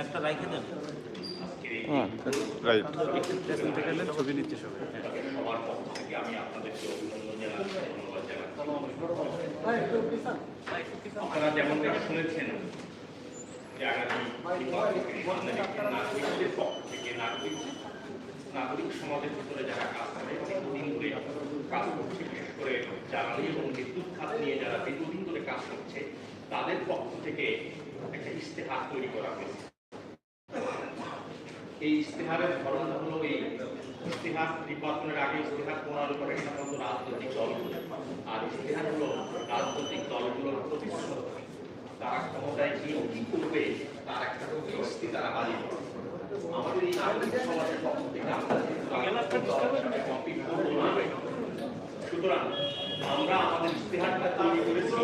একটা রাইখে দেন রাইট ছবি নিচ্ছে সবাই সবার পক্ষ থেকে আমি শুনেছেন নাগরিক সমাজের ভিতরে যারা কাজ করে দীর্ঘদিন ধরে কাজ করছে, বিশেষ করে জ্বালানি এবং বিদ্যুৎ খাত নিয়ে যারা দীর্ঘদিন ধরে কাজ করছে, তাদের পক্ষ থেকে একটা ইস্তেহার তৈরি করা হয়েছে। এই ইস্তেহারের ধরন হলো এই ইস্তেহার নির্বাচনের আগে ইস্তেহার প্রণয়ন করে সাধারণত রাজনৈতিক দলগুলো। আর ইস্তেহার হলো রাজনৈতিক দলগুলোর প্রতিশ্রুতি তারা ক্ষমতায় গিয়ে কি করবে তার একটা তারা বাজিয়ে আমাদের এই নাগরিক সমাজের পক্ষ থেকে আমরা সুতরাং আমরা আমাদের ইস্তেহারটা তৈরি করেছি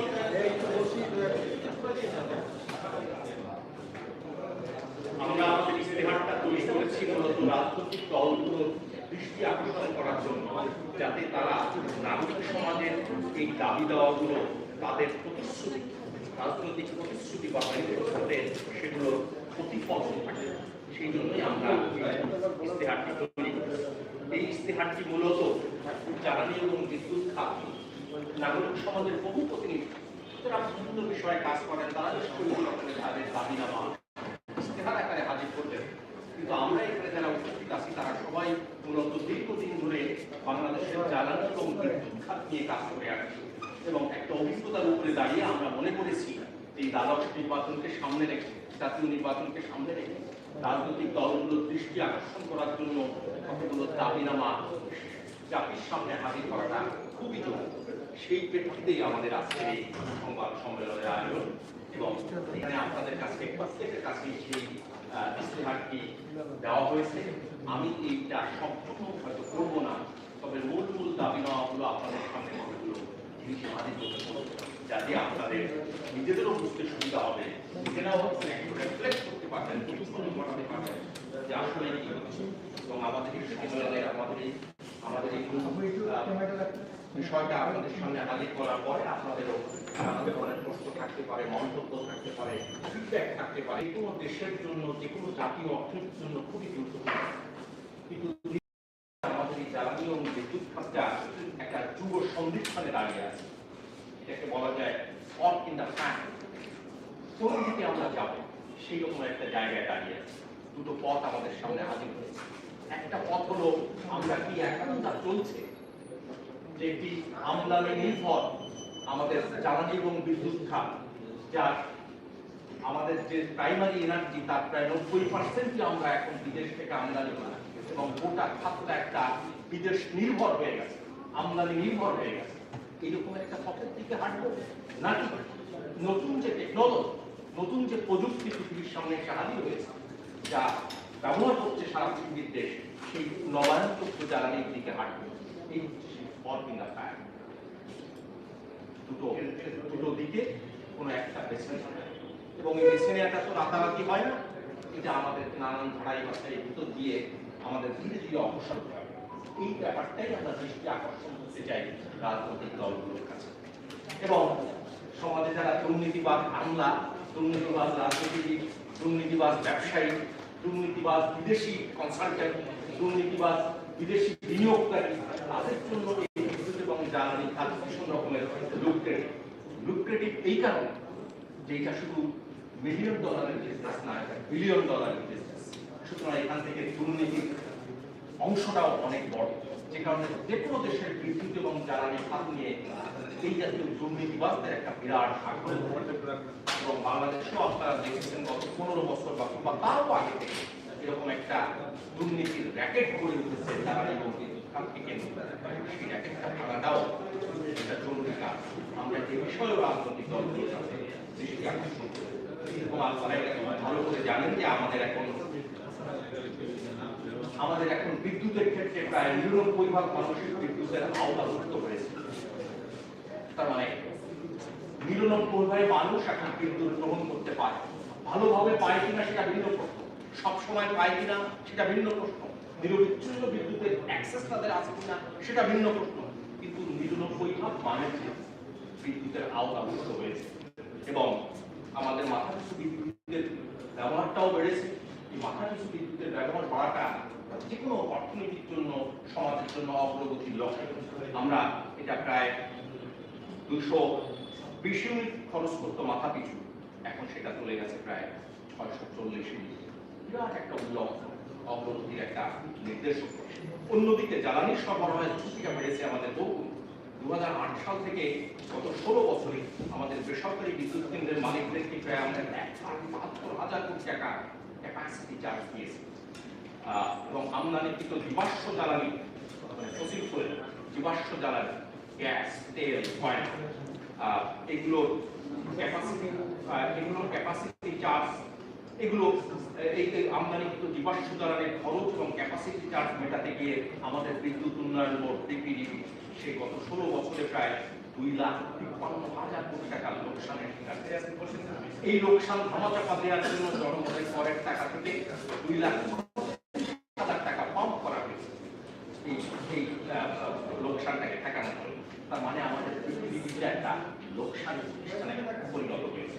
আমরা আমাদের ইস্তেহারটা তৈরি করেছি মূলত রাজনৈতিক দলগুলোর দৃষ্টি আকর্ষণ করার জন্য, যাতে তারা নাগরিক সমাজের এই দাবি দেওয়াগুলো তাদের প্রতিশ্রুতি রাজনৈতিক প্রতিশ্রুতি বা সাথে সেগুলো প্রতিফলন থাকে সেই জন্যই আমরা ইস্তেহারটি তৈরি এই ইস্তেহারটি মূলত জ্বালানি এবং বিদ্যুৎ খাত, নাগরিক সমাজের বহু প্রতিনিধি, যারা বিভিন্ন বিষয়ে কাজ করেন, তারা নিশ্চয়ই বিভিন্ন রকমের তাদের দাবিনামা ইস্তেহার আকারে হাজির করবেন কিন্তু আমরা এখানে যারা উপস্থিত আছি, তারা সবাই মূলত দীর্ঘদিন ধরে বাংলাদেশের জ্বালানি এবং বিদ্যুৎ খাত নিয়ে কাজ করে আসছি। একটা অভিজ্ঞতার উপরে দাঁড়িয়ে আমরা মনে করেছি এই দ্বাদশ নির্বাচনকে সামনে রেখে, জাতীয় নির্বাচনকে সামনে রেখে রাজনৈতিক দলগুলোর দৃষ্টি আকর্ষণ করার জন্য কতগুলো দাবিনামা জাতির সামনে হাজির করাটা খুবই জরুরি। সেই প্রেক্ষিতেই আমাদের আজকের এই সংবাদ সম্মেলনের আয়োজন এবং এখানে আপনাদের কাছে প্রত্যেকের কাছে সেই ইস্তেহারটি দেওয়া হয়েছে। আমি এইটা সম্পূর্ণ হয়তো করব না, তবে মূল মূল দাবি নেওয়াগুলো আপনাদের সামনে কতগুলো যাতে আপনাদের নিজেদেরও বুঝতে সুবিধা হবে নিজেরাও রিফ্লেক্ট করতে পারবেন ঘটাতে পারবেন যে আসলে কি এবং আমাদের আমাদের আমাদের এই বিষয়টা আপনাদের সামনে হাজির করার পরে আপনাদেরও নানা ধরনের প্রশ্ন থাকতে পারে, মন্তব্য থাকতে পারে ফিডব্যাক থাকতে পারে। কোনো দেশের জন্য, যে কোনো জাতীয় অর্থনীতির জন্য খুবই গুরুত্বপূর্ণ। কিন্তু আমাদের এই জ্বালানি এবং বিদ্যুৎ খাতটা একটা সন্ধিক্ষণে দাঁড়িয়ে আছে। এটাকে বলা যায় অন ইন দ্য ফ্যান কোন দিকে আমরা যাব, সেই রকম একটা জায়গায় দাঁড়িয়ে আছে। দুটো পথ আমাদের সামনে হাজির হয়েছে। একটা পথ হলো আমরা কি এখন যা চলছে যে একটি আমদানি নির্ভর আমাদের জ্বালানি এবং বিদ্যুৎ খাত, যার আমাদের যে প্রাইমারি এনার্জি তার প্রায় নব্বই পার্সেন্টই আমরা এখন বিদেশ থেকে আমদানি করি। এবং গোটা খাতটা একটা বিদেশ নির্ভর হয়ে গেছে। আমদানি নির্ভর হয়ে গেছে। এইরকম একটা পথের দিকে হাঁটবো? নাকি নতুন যে টেকনোলজি নতুন যে প্রযুক্তি পৃথিবীর সামনে এসে হাজির হয়েছে, যা ব্যবহার করছে সারা পৃথিবীর দেশ, সেই নবায়নযোগ্য জ্বালানির দিকে হাঁটবে। এই হচ্ছে দ্য ফায়ার দুটো দুটো দিকে কোনো একটা বেছে এবং এই বেছে নেওয়াটা তো রাতারাতি হয় না, এটা আমাদের নানান ধারাই বাসায় ভিতর দিয়ে আমাদের ধীরে ধীরে অগ্রসর হবে এই ব্যাপারটাই আমরা দৃষ্টি আকর্ষণ করতে চাই রাজনৈতিক দলগুলোর কাছে। এবং সমাজে যারা দুর্নীতিবাদ আমলা দুর্নীতিবাদ রাজনীতিবিদ দুর্নীতিবাদ ব্যবসায়ী দুর্নীতিবাদ বিদেশি কনসালটেন্ট দুর্নীতিবাদ বিদেশি বিনিয়োগকারী, তাদের জন্য এবং জ্বালানি খাত ভীষণ রকমের লুক্রেটিভ লুক্রেটিভ এই কারণে যে এটা শুধু মিলিয়ন ডলারের বিজনেস না, এটা বিলিয়ন ডলারের বিজনেস সুতরাং এখান থেকে দুর্নীতির অংশটাও অনেক বড়, যে কারণে যে কোনো দেশের বিদ্যুৎ এবং জ্বালানি খাত নিয়ে এই জাতীয় দুর্নীতিবাদদের একটা বিরাট আগ্রহ এবং বাংলাদেশেও আপনারা দেখেছেন গত পনেরো বছর বা বা তারও আগে থেকে এরকম একটা দুর্নীতির র্যাকেট গড়ে উঠেছে জ্বালানি এবং বিদ্যুৎ কেন্দ্র করে। সেই র্যাকেটটা জরুরি কাজ। আমরা এই বিষয়েও রাজনৈতিক দলগুলোর সাথে দৃষ্টি আকর্ষণ করি। এবং আপনারা ভালো করে জানেন যে আমাদের এখন আমাদের এখন বিদ্যুতের ক্ষেত্রে প্রায় নিরানব্বই ভাগ মানুষের বিদ্যুতের আওতাভুক্ত হয়েছে। তার মানে নিরানব্বই ভাগ মানুষ এখন বিদ্যুৎ গ্রহণ করতে পারে। ভালোভাবে পায় কিনা সেটা ভিন্ন প্রশ্ন। সবসময় পায় কিনা সেটা ভিন্ন প্রশ্ন। নিরবিচ্ছিন্ন বিদ্যুতের অ্যাক্সেস তাদের আছে কিনা সেটা ভিন্ন প্রশ্ন। কিন্তু নিরানব্বই ভাগ মানুষের বিদ্যুতের আওতাভুক্ত হয়েছে। এবং আমাদের মাথা কিছু বিদ্যুতের ব্যবহারটাও বেড়েছে। মাথা কিছু বিদ্যুতের ব্যবহার বাড়াটা যে কোনো অর্থনীতির জন্য, সমাজের জন্য অগ্রগতির লক্ষ্য। আমরা এটা প্রায় দুশো বিশ ইউনিট খরচ করতো মাথা পিছু। এখন সেটা চলে গেছে প্রায় ছয়শো চল্লিশ ইউনিট। বিরাট একটা অগ্রগতির একটা নির্দেশক। অন্যদিকে জ্বালানির সরবরাহের ঝুঁকিটা বেড়েছে আমাদের বহু দু হাজার আট সাল থেকে গত ষোলো বছরে আমাদের বেসরকারি বিদ্যুৎ কেন্দ্রের মালিকদেরকে প্রায় আমরা এক লাখ বাহাত্তর হাজার কোটি টাকা ক্যাপাসিটি চার্জ দিয়েছি। এবং আমদানিকৃত জীবাশ্ম জ্বালানি মানে ফসিল ফুয়েল জীবাশ্ম জ্বালানি গ্যাস তেল কয়লা এগুলোর ক্যাপাসিটি এগুলোর ক্যাপাসিটি চার্জ এগুলো এই আমদানিকৃত জীবাশ্ম জ্বালানির খরচ এবং ক্যাপাসিটি চার্জ মেটাতে গিয়ে আমাদের বিদ্যুৎ উন্নয়ন বোর্ড ডিপিডিবি সে গত ষোলো বছরে প্রায় দুই লাখ তিপ্পান্ন হাজার কোটি টাকা লোকসানের এই লোকসান ধামাচাপা দেওয়ার জন্য জনগণের করের টাকা থেকে দুই লাখ হাজার টাকা পাম্প করা হয়েছে এই এই লোকসানটাকে ঠেকানোর জন্য তার মানে আমাদের পৃথিবীটা একটা লোকসান পরিণত হয়েছে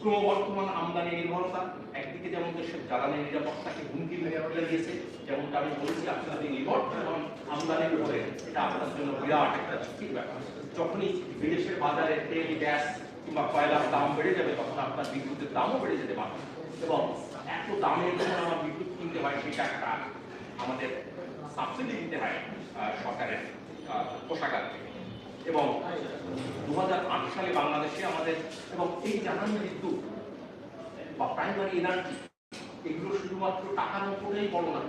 ক্রমবর্ধমান আমদানি নির্ভরতা একদিকে যেমন দেশের জ্বালানি নিরাপত্তাকে হুমকি ফেলে দিয়েছে যেমনটা আমি বলেছি আপনি যদি নির্ভরমান আমদানির উপরে এটা আপনার জন্য বিরাট একটা ঝুঁকির ব্যাপার যখনই বিদেশের বাজারে তেল গ্যাস কিংবা কয়লার দাম বেড়ে যাবে তখন আপনার বিদ্যুতের দামও বেড়ে যেতে পারে এবং এত দামে যখন আমার বিদ্যুৎ কিনতে হয় সেটা একটা আমাদের সাবসিডি দিতে হয় সরকারের কোষাগার থেকে এবং দু সালে বাংলাদেশে আমাদের, এবং এই জ্বালানি বিদ্যুৎ বা প্রাইমারি এনার্জি, এগুলো শুধুমাত্র টাকার উপরেই বড় না,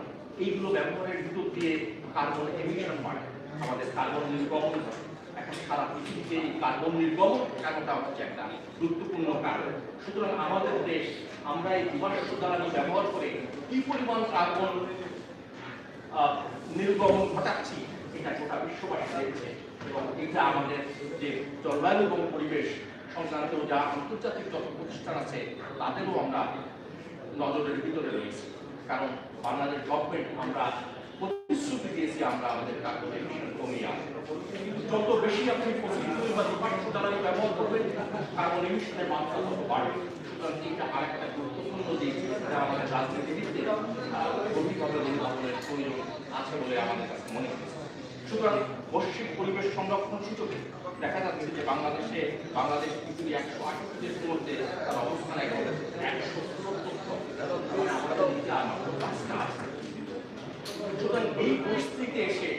এইগুলো ব্যবহারের ভিতর দিয়ে কার্বন এমিশন বাড়ে, আমাদের কার্বন নির্গমন হয়। এখন সারা পৃথিবীতে এই কার্বন নির্গমন কারণটা হচ্ছে একটা গুরুত্বপূর্ণ কারণ সুতরাং আমাদের দেশ, আমরা এই জীবাশ্ম জ্বালানি ব্যবহার করে কি পরিমাণ কার্বন নির্গমন ঘটাচ্ছি। এটা গোটা বিশ্ববাসী দেখছে এবং এটা আমাদের যে জলবায়ু এবং পরিবেশ সংক্রান্ত যা আন্তর্জাতিক যত প্রতিষ্ঠান আছে, তাদেরও আমরা নজরের ভিতরে রয়েছি। কারণ বাংলাদেশ গভর্নমেন্ট আমরা প্রতিশ্রুতি দিয়েছি আমরা আমাদের এমিশন কমিয়ে যত বেশি আপনি ফুয়েল বা জ্বালানি ব্যবহার করবেন কার্বন এমিশনের মাত্রা তত বাড়বে। এটা আরেকটা গুরুত্বপূর্ণ আমাদের রাজনীতিবিদদের আছে বলে আমাদের মনে হচ্ছে সুতরাং বৈশ্বিক পরিবেশ সংরক্ষণ সূচকে দেখা যাচ্ছে যে বাংলাদেশে, বাংলাদেশ পৃথিবীর একশো দেশের মধ্যে তার অবস্থান এখন একশো আর আছে। সুতরাং এই পরিস্থিতিতে এসে